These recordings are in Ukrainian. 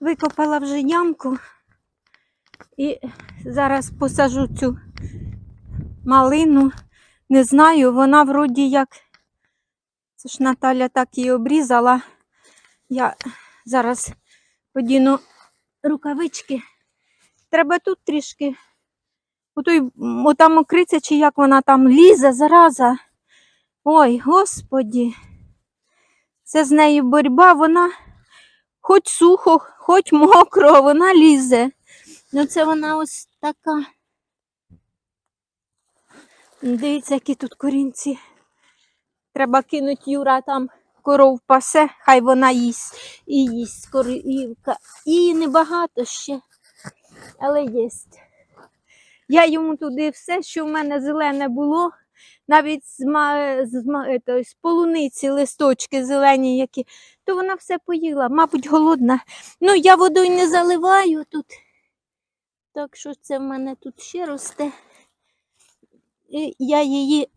Викопала вже ямку і зараз посажу цю малину. Не знаю, вона вроді як. Це ж Наталя так її обрізала. Я зараз одіну рукавички. Треба тут трішки. Отой, отам окриця, чи як вона там лізе, зараза. Ой, господі. Це з нею боротьба, вона хоч сухо, хоч мокро, вона лізе. Ну це вона ось така. Дивіться, які тут корінці. Треба кинути Юра там коров пасе, хай вона їсть і їсть корівка. І небагато ще, але єсть. Я йому туди все, що в мене зелене було, навіть з, з, з полуниці листочки зелені, які, то вона все поїла, мабуть, голодна. Ну, я водою не заливаю тут. Так що це в мене тут ще росте. І я її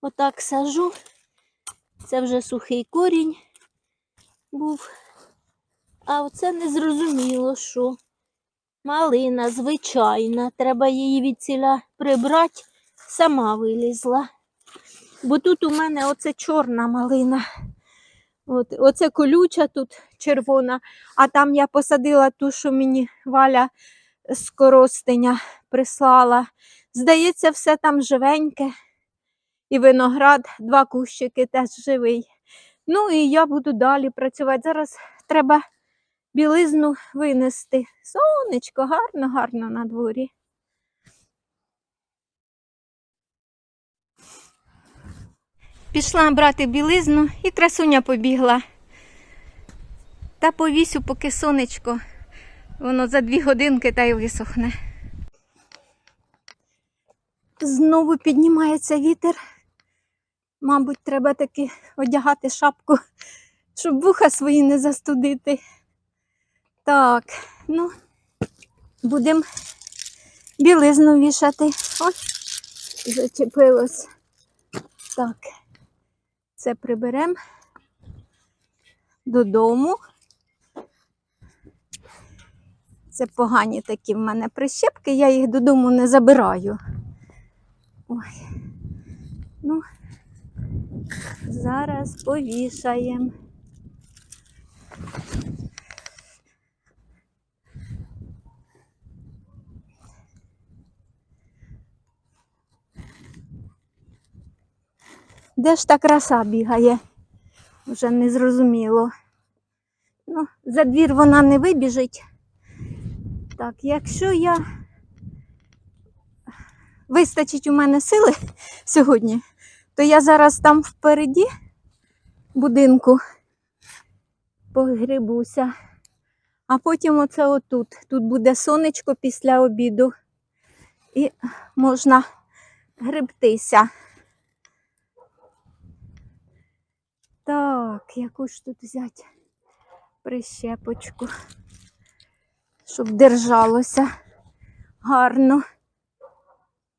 отак сажу. Це вже сухий корінь був. А оце не зрозуміло, що. Малина звичайна. Треба її від ціля прибрати. Сама вилізла. Бо тут у мене оце чорна малина. От, оце колюча тут червона, а там я посадила ту, що мені Валя з коростеня прислала. Здається, все там живеньке. І виноград, два кущики теж живий. Ну і я буду далі працювати. Зараз треба білизну винести. Сонечко, гарно, гарно на дворі. Пішла брати білизну і красуня побігла. Та повісю, поки сонечко, воно за дві годинки та й висохне. Знову піднімається вітер. Мабуть, треба таки одягати шапку, щоб вуха свої не застудити. Так, ну, будемо білизну вішати. Ой, зачепилось. Так, це приберемо додому. Це погані такі в мене прищепки, я їх додому не забираю. Ой. Ну, зараз повішаємо. Де ж та краса бігає? Вже не зрозуміло. Ну, за двір вона не вибіжить. Так, якщо я вистачить у мене сили сьогодні, то я зараз там впереді будинку погрібуся. А потім оце отут. Тут буде сонечко після обіду. І можна гребтися. Так, яку ж тут взяти прищепочку, щоб держалося гарно.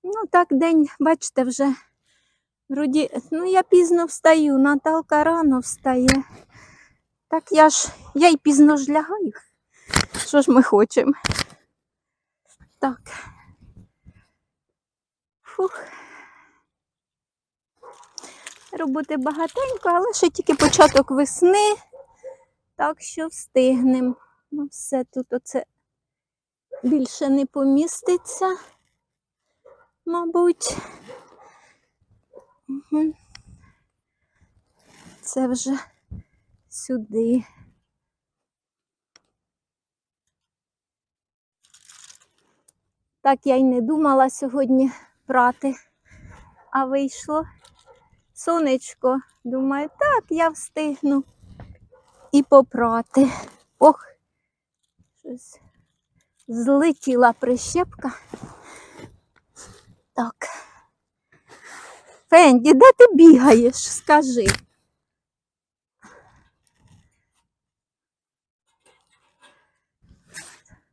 Ну, так день, бачите, вже вроді, ну я пізно встаю, Наталка рано встає. Так я ж, я й пізно ж лягаю. Що ж ми хочемо? Так. Фух. Роботи багатенько, але ще тільки початок весни, так що встигнемо. Ну, все тут оце більше не поміститься, мабуть. Це вже сюди. Так я й не думала сьогодні прати, а вийшло сонечко. Думаю, так, я встигну і попрати. Ох, щось злетіла прищепка. Так. Фенді, де ти бігаєш? Скажи.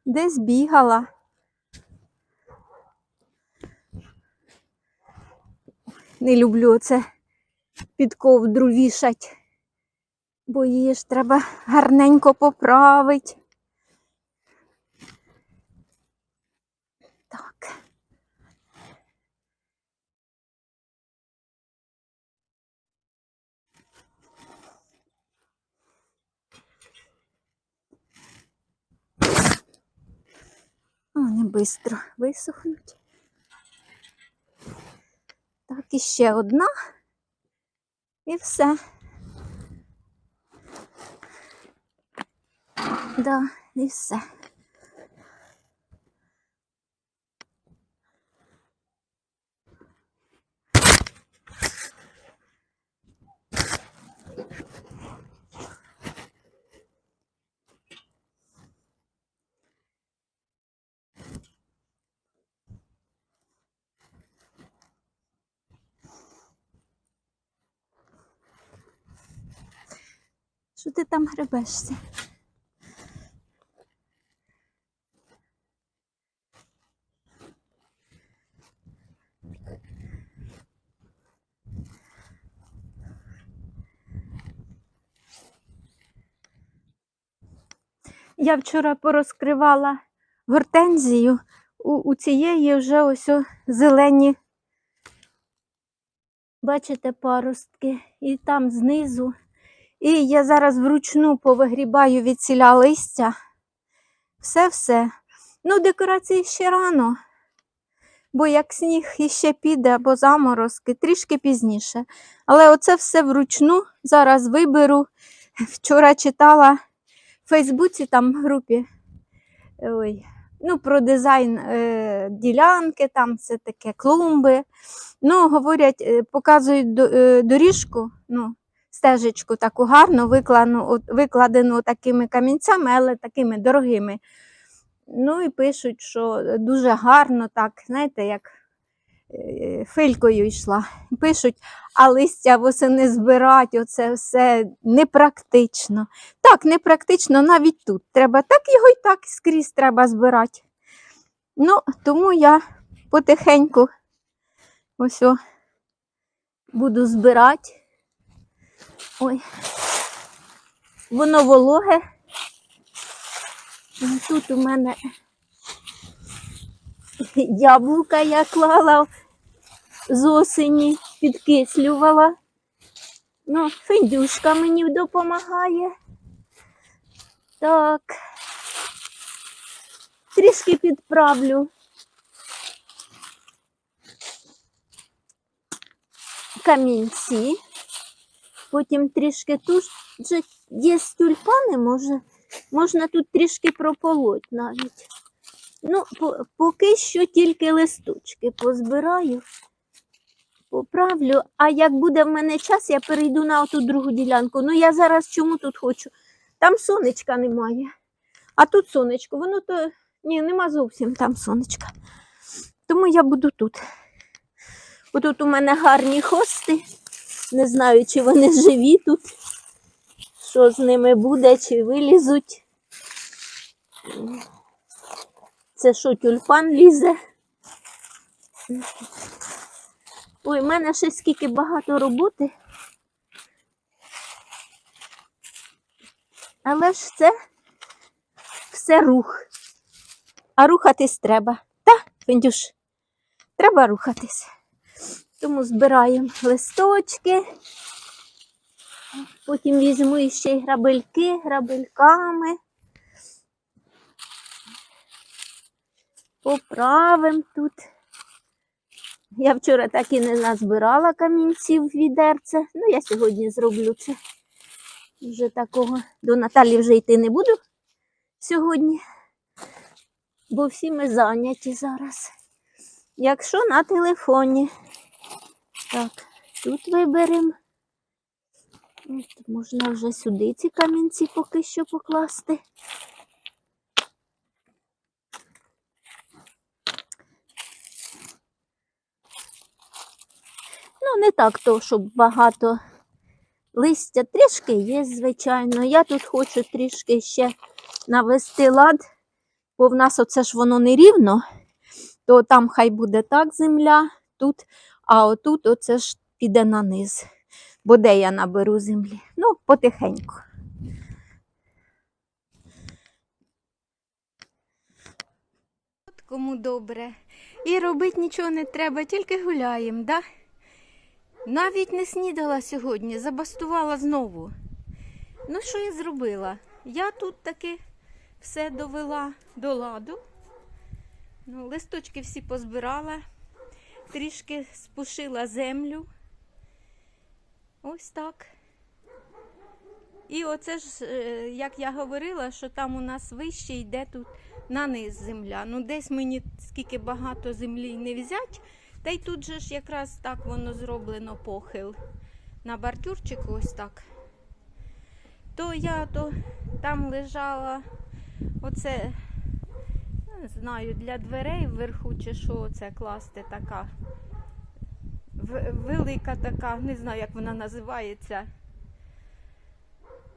Десь бігала. Не люблю це під ковдру вішать. бо її ж треба гарненько поправити. Так. Вони швидко висохнуть. Так, і ще одна. І все. Да, і все. Що ти там гребешся? Я вчора порозкривала гортензію. У, у цієї вже ось зелені, бачите, паростки, і там знизу. І я зараз вручну повигрібаю від ціля листя. Все-все. Ну, декорації ще рано. Бо як сніг іще піде або заморозки, трішки пізніше. Але оце все вручну зараз виберу. Вчора читала в Фейсбуці там в групі ой, ну, про дизайн е, ділянки, там це таке клумби. Ну, говорять, е, показують е, доріжку, ну, стежечку таку гарну, викладену, викладену такими камінцями, але такими дорогими. Ну і пишуть, що дуже гарно, так, знаєте, як е, филькою йшла. Пишуть, а листя восени збирати, оце все непрактично. Так, непрактично навіть тут. Треба так його і так скрізь треба збирати. Ну, тому я потихеньку ось о, буду збирати. Ой. Воно вологе. Ну, Тут у мене яблука я клала з осені, підкислювала. Ну, фіндюшка мені допомагає. Так. Трішки підправлю. Камінці. Потім трішки тут же є тюльпани, може, можна тут трішки прополоть навіть. Ну, по- поки що тільки листочки позбираю, поправлю. А як буде в мене час, я перейду на оту другу ділянку. Ну, я зараз чому тут хочу? Там сонечка немає. А тут сонечко, воно то. Ні, нема зовсім там сонечка. Тому я буду тут. Отут у мене гарні хости. Не знаю, чи вони живі тут, що з ними буде, чи вилізуть. Це що, тюльпан лізе? Ой, в мене ще скільки багато роботи. Але ж це все рух. А рухатись треба. Та, Фіндюш, треба рухатись. Тому збираємо листочки. Потім візьму ще й грабельки грабельками. Поправимо тут. Я вчора так і не назбирала камінців відерце. Ну, я сьогодні зроблю це. Вже такого до Наталі вже йти не буду сьогодні, бо всі ми зайняті зараз. Якщо на телефоні. Так, тут виберемо. Можна вже сюди ці камінці поки що покласти. Ну, не так то, щоб багато листя. Трішки є, звичайно. Я тут хочу трішки ще навести лад, бо в нас оце ж воно не рівно, то там хай буде так земля, тут, а отут оце ж піде на низ. Бо де я наберу землі? Ну, потихеньку. От кому добре. І робити нічого не треба, тільки гуляємо, да? Навіть не снідала сьогодні, забастувала знову. Ну, що я зробила? Я тут таки все довела до ладу. Ну, Листочки всі позбирала трішки спушила землю. Ось так. І оце ж, е, як я говорила, що там у нас вище йде тут на низ земля. Ну, десь мені скільки багато землі не взять, та й тут же ж якраз так воно зроблено похил. На бордюрчику ось так. То я то там лежала оце, знаю, для дверей вверху чи що це класти така. Велика така, не знаю, як вона називається.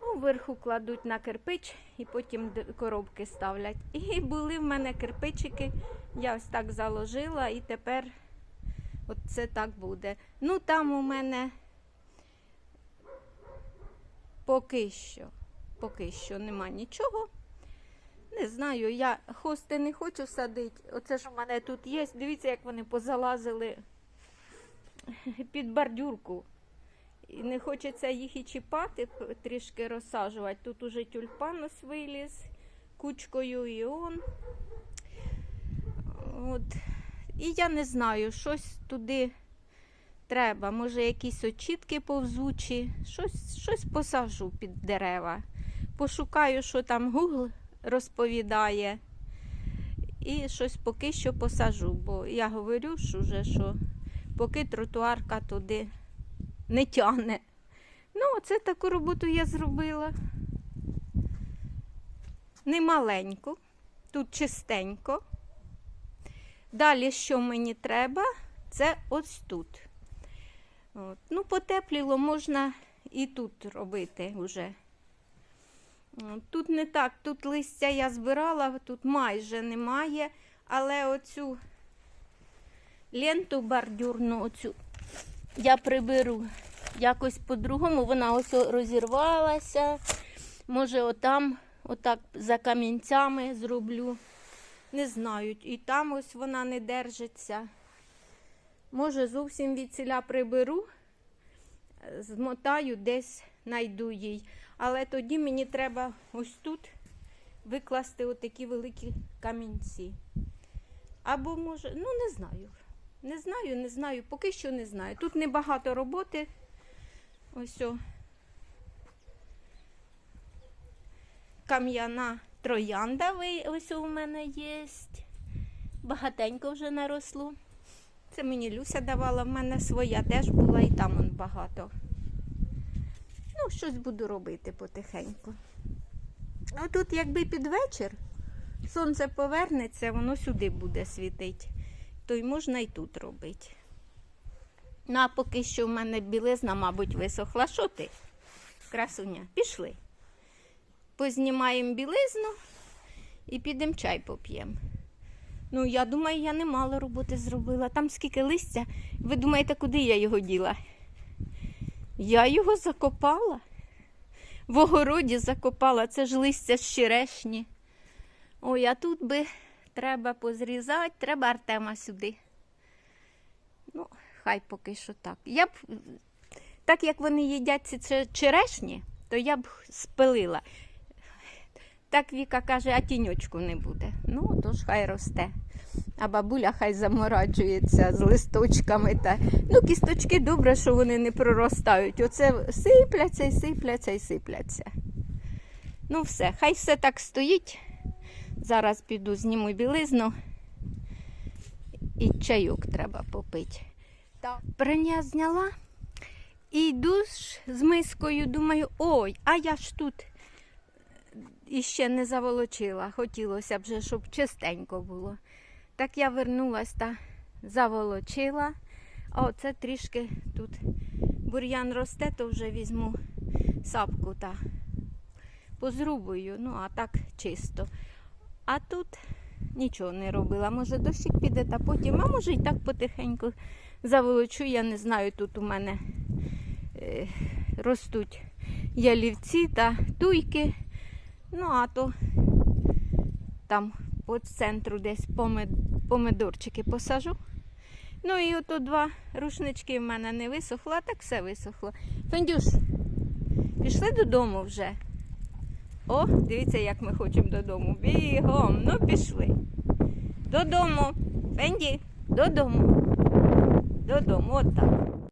Ну, вверху кладуть на кирпич і потім коробки ставлять. І були в мене кирпичики, я ось так заложила і тепер от це так буде. Ну там у мене поки що, поки що нема нічого. Не знаю, я хости не хочу садити. Оце ж у мене тут є. Дивіться, як вони позалазили під бордюрку. І не хочеться їх і чіпати, трішки розсаджувати. Тут уже тюльпан ось виліз кучкою і он. От. І я не знаю, щось туди треба. Може, якісь очітки повзучі, щось, щось посаджу під дерева. Пошукаю, що там Google розповідає. І щось поки що посажу, бо я говорю, що вже що поки тротуарка туди не тягне. Ну, оце таку роботу я зробила. Немаленьку, тут чистенько. Далі, що мені треба, це ось тут. От. Ну, потепліло, можна і тут робити вже. Тут не так, тут листя я збирала, тут майже немає, але оцю ленту бордюрну, оцю я приберу якось по-другому. Вона ось розірвалася. Може, отам, отак за камінцями зроблю. Не знаю. І там ось вона не держиться. Може, зовсім від ціля приберу, змотаю, десь знайду їй. Але тоді мені треба ось тут викласти отакі великі камінці. Або може, ну не знаю. Не знаю, не знаю, поки що не знаю. Тут небагато роботи. Ось о. Кам'яна троянда ось у мене є. Багатенько вже наросло. Це мені Люся давала, в мене своя теж була і там он багато. Ну, щось буду робити потихеньку. А тут, якби під вечір, сонце повернеться, воно сюди буде світити то й можна і тут робити. Ну, а поки що в мене білизна, мабуть, висохла. Що ти, красуня? Пішли. Познімаємо білизну і підемо чай поп'ємо. Ну, я думаю, я немало роботи зробила. Там скільки листя. Ви думаєте, куди я його діла? Я його закопала. В огороді закопала. Це ж листя з черешні. Ой, а тут би треба позрізати, треба Артема сюди. Ну, хай поки що так. Я б, так як вони їдять ці черешні, то я б спилила. Так Віка каже, а тіньочку не буде. Ну, тож хай росте. А бабуля хай замораджується з листочками. Та... Ну, кісточки добре, що вони не проростають. Оце сипляться і сипляться і сипляться. Ну, все, хай все так стоїть. Зараз піду зніму білизну і чайок треба попити. Так. Прання зняла і йду з мискою, думаю, ой, а я ж тут іще не заволочила. Хотілося б, щоб чистенько було. Так я вернулась та заволочила. А оце трішки тут бур'ян росте, то вже візьму сапку та позрубую, ну а так чисто. А тут нічого не робила. Може, дощик піде, та потім, а може і так потихеньку заволочу. Я не знаю, тут у мене е, ростуть ялівці та туйки. Ну, а то там по центру десь помид... помидорчики посажу. Ну і ото два рушнички в мене не висохло, а так все висохло. Фендюш, пішли додому вже. О, дивіться, як ми хочемо додому. Бігом, ну пішли. Додому. Фенді, додому. Додому, от так.